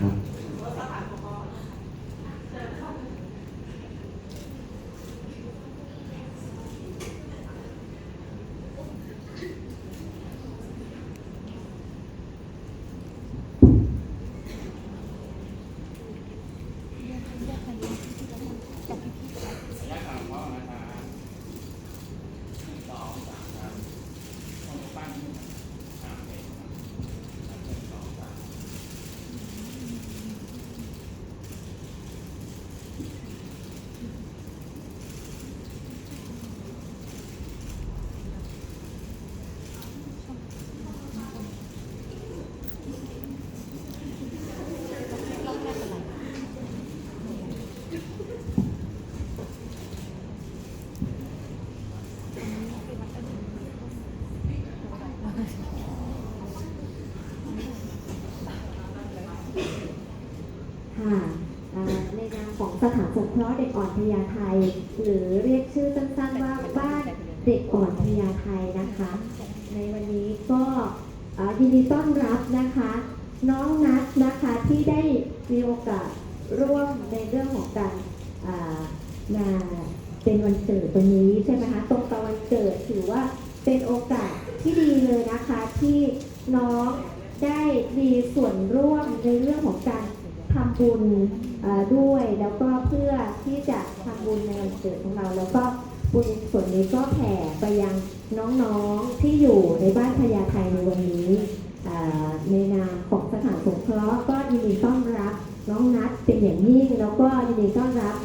ครับ แยกตามพ่อนะครับหนึ่งสองสามครับคนปั้นสามเองครับหนึ่งสองสาม ค่ะเอ่อ ในนามของสถานสงเคราะห์เด็กอ่อนพญาไทหรือเรียกชื่อสั้นๆว่าบ้านเด็กอ่อนพญาไทนะคะ ในวันนี้ก็ยินดีต้อนรับนะคะ น้องนัทนะคะที่ได้มีโอกาสร่วมในเรื่องของการอ่างานเป็นวันเกิดตรงนี้ใช่ไหมคะตรงกับวันเกิดถือว่าเป็นโอกาสที่ดีเลยนะคะที่น้องได้มีส่วนร่วมในเรื่องของการทำบุญ ด้วยแล้วก็เพื่อที่จะทำบุญในวันเกิดของเรา แล้วก็บุญส่วนนี้ก็แผ่ไปยังน้องๆที่อยู่ในบ้านพญาไทในวันนี้ในนามของสถานสงเคราะห์ก็ยินดีต้อนรับน้องนัทเป็นอย่างยิ่ง แล้วก็ยินดีต้อนรับ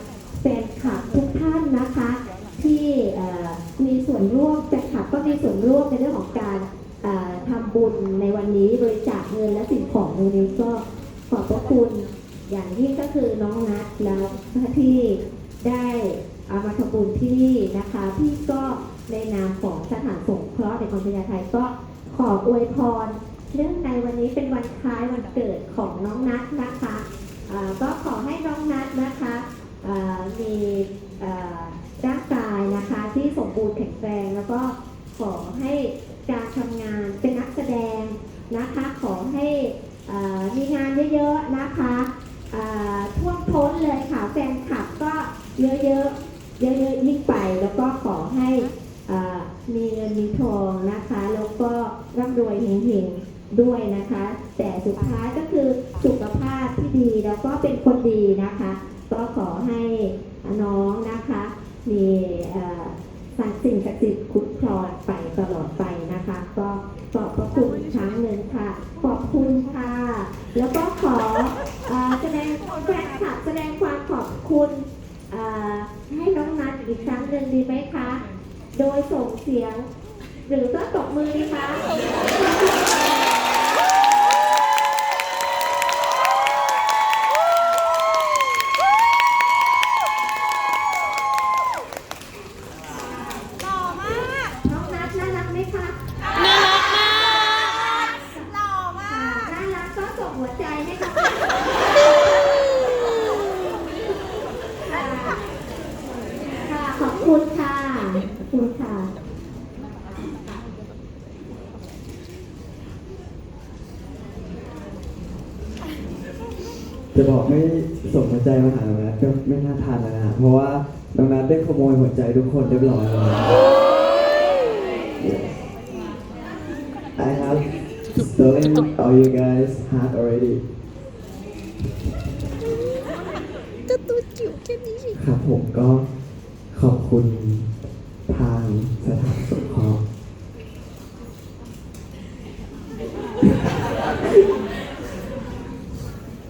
แฟนคลับทุกท่านนะคะ ที่มีส่วนร่วมแฟนคลับก็มีส่วนร่วมในเรื่องของการเอ่อทำบุญในวันนี้บริจาคเงินและสิ่งของในวันนี้ก็ขอบพระคุณ อย่างยิ่งก็คือน้องนัทแล้วที่ได้เอามาทำบุญที่นี่นะคะพี่ก็ในนามของสถานสงเคราะห์เด็กของพญาไทยก็ขออวยพรเนื่องในวันนี้เป็นวันคล้ายวันเกิดของน้องนัทนะคะก็ขอให้น้องนัทนะคะมีอ่าร่างกายนะคะที่สมบูรณ์แข็งแรงแล้วก็ขอให้การทำงานเป็นนักแสดงนะคะ ขอให้อ่ามีงานเยอะๆนะคะอ่าท่วมท้นเลยค่ะแฟนคลับก็เยอะๆเยอะๆยิ่งไปแล้วก็ขอให้ อ่ามีเงินมีทองนะคะ แล้วก็ร่ำรวยเฮงๆ ด้วยนะคะ แต่สุดท้ายก็คือสุขภาพที่ดีแล้วก็เป็นคนดีนะคะ ก็ขอให้น้องนะคะ มีสังสิ่งศักดิ์สิทธิ์คุ้มครองไปตลอดไปนะคะ ก็ขอบพระคุณครั้งหนึ่งค่ะ ขอบคุณค่ะ แล้วก็ขอแสดงแฟนคลับแสดงความขอบคุณให้น้องนัทอีกครั้งหนึ่งดีไหมคะ โดยส่งเสียง หรือก็ตบมือดีคะ ค่ะขอบคุณค่ะขอบคุณค่ะ จะบอกไม่ส่งหัวใจมาหาน้องนัทก็ไม่น่าทานแล้วนะเพราะว่าน้องนัทได้ขโมยหัวใจทุกคนเรียบร้อยแล้ว Yes. I have stolen all you guys heart already จะตัวจิ๋วแค่นี้สิครับผมก็ข อบคุณทางสถานสงเคราะห์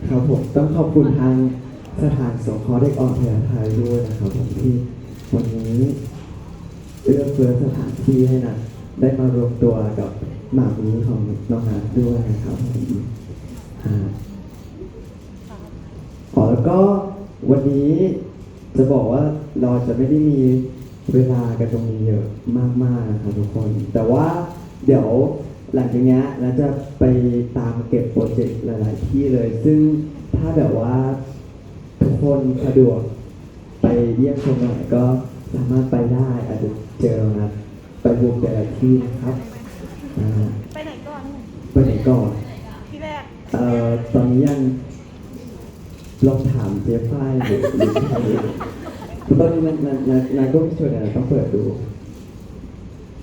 ครับผมต้องขอบคุณทางสถานสงเคราะห์เด็กอ่อนพญาไทด้วยนะครับผมที่วันนี้เอื้อเฟื้อสถานที่ให้นะได้มารวมตัวกับหมามีของน้องนัทด้วยนะครับผมอ่าอ๋อแล้วก็วันนี้ จะบอกว่าเราจะไม่ได้มีเวลากันตรงนี้เยอะมากๆนะครับทุกคน แต่ว่าเดี๋ยวหลังจากเนี้ยเราจะไปตามเก็บโปรเจกต์หลาย ๆ ที่เลย ซึ่งถ้าแบบว่าทุกคนสะดวกไปเยี่ยมชมหน่อยก็สามารถไปได้อาจจะเจอเรานะไปบุกแต่ละที่นะครับอ่าไปไหนก่อนไปไหนก่อนที่แรกเอ่อตอนนี้ยัง ลองถามเจ๊ฝ้ายหรือหรือใครตอนนี้มันมันมันมันก็ไม่ชวนกันต้องเปิดดู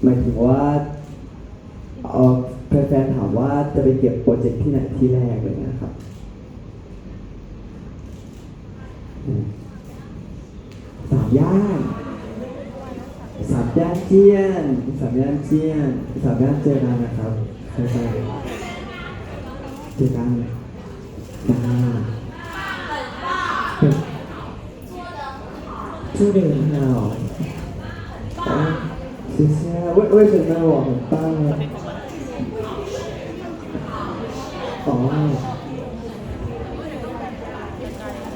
หมายถึงว่าเออแฟนๆถามว่าจะไปเก็บโปรเจกต์ที่ไหนที่แรกเลยนะครับสามย่านสามย่านเจียนสามย่านเจียนสามย่านเจอกันนะครับใช่ใช่เจอกัน 朱点好。啊，谢谢。为为什么我很棒呢？哦，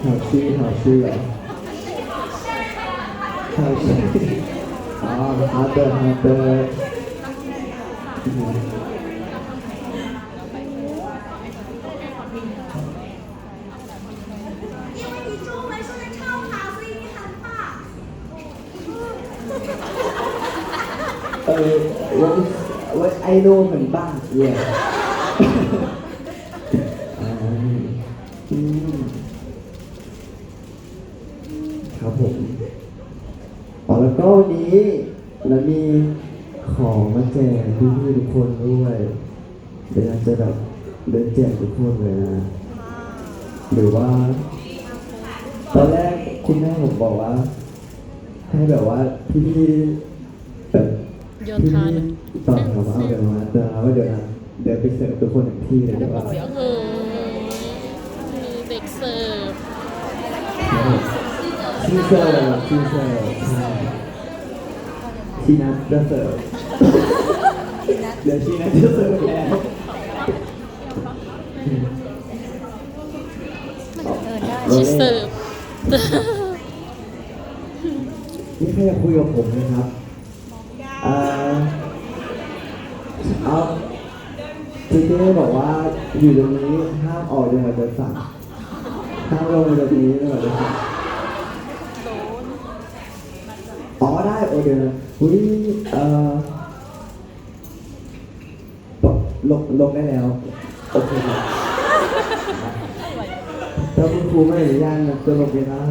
好吃好吃的，好吃。哦，好的好的。嗯 เอ what is what idol เหมือนบ้าง Yeah Um, อืมครับผมแล้วก็นี้แล้วมีของมาแจกพี่ๆทุกคนด้วยเดี๋ยวจะแบบเดินแจกทุกคนเลยนะ หรือว่า ตอนแรกคุณแม่ผมบอกว่า ให้แบบว่าพี่ๆ โยนทานพี่ๆตอนถามว่าเอาเดี๋ยวมาเดี๋ยวว่าเดี๋ยวนะเดี๋ยวไปเสิร์ฟทุกคนถึงที่เลยเดี๋ยวว่าโอ้โหมีเด็กเสิร์ฟที่เสิร์ฟที่เสิร์ฟใช่ที่นัดจะเสิร์ฟเดี๋ยวที่นัดจะเสิร์ฟแล้วชีเสิร์ฟนี่ใครอยากคุยกับผมไหมครับ เอาเจ๊เจ๊บอกว่าอยู่ตรงนี้ห้ามออกจังหวัดเดินสั่งห้ามลงมาจากตรงนี้จังหวัดเดินสั่งอ๋อได้โอเคอุ้ยเอ่อลงลงได้แล้วโอเคครับถ้าคุณครูไม่อนุญาตนะจะลงไม่ได้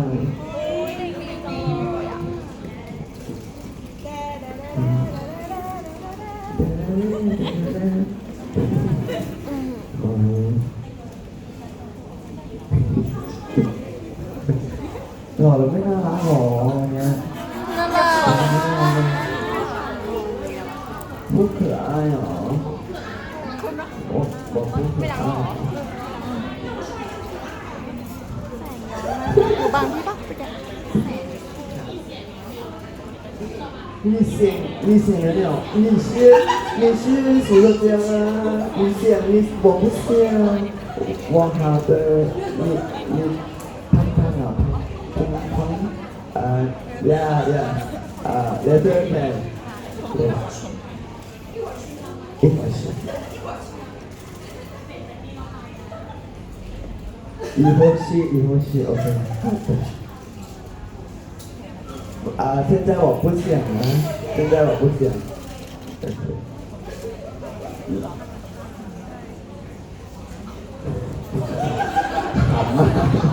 อยู่บางที่ปะ 你想，你想有没有？你是你是谁的家啊？你想你我不想，我好的你你胖胖啊胖胖胖啊呀呀啊对对对，对， 以后是以后是 ok，啊，现在我不想了，现在我不想。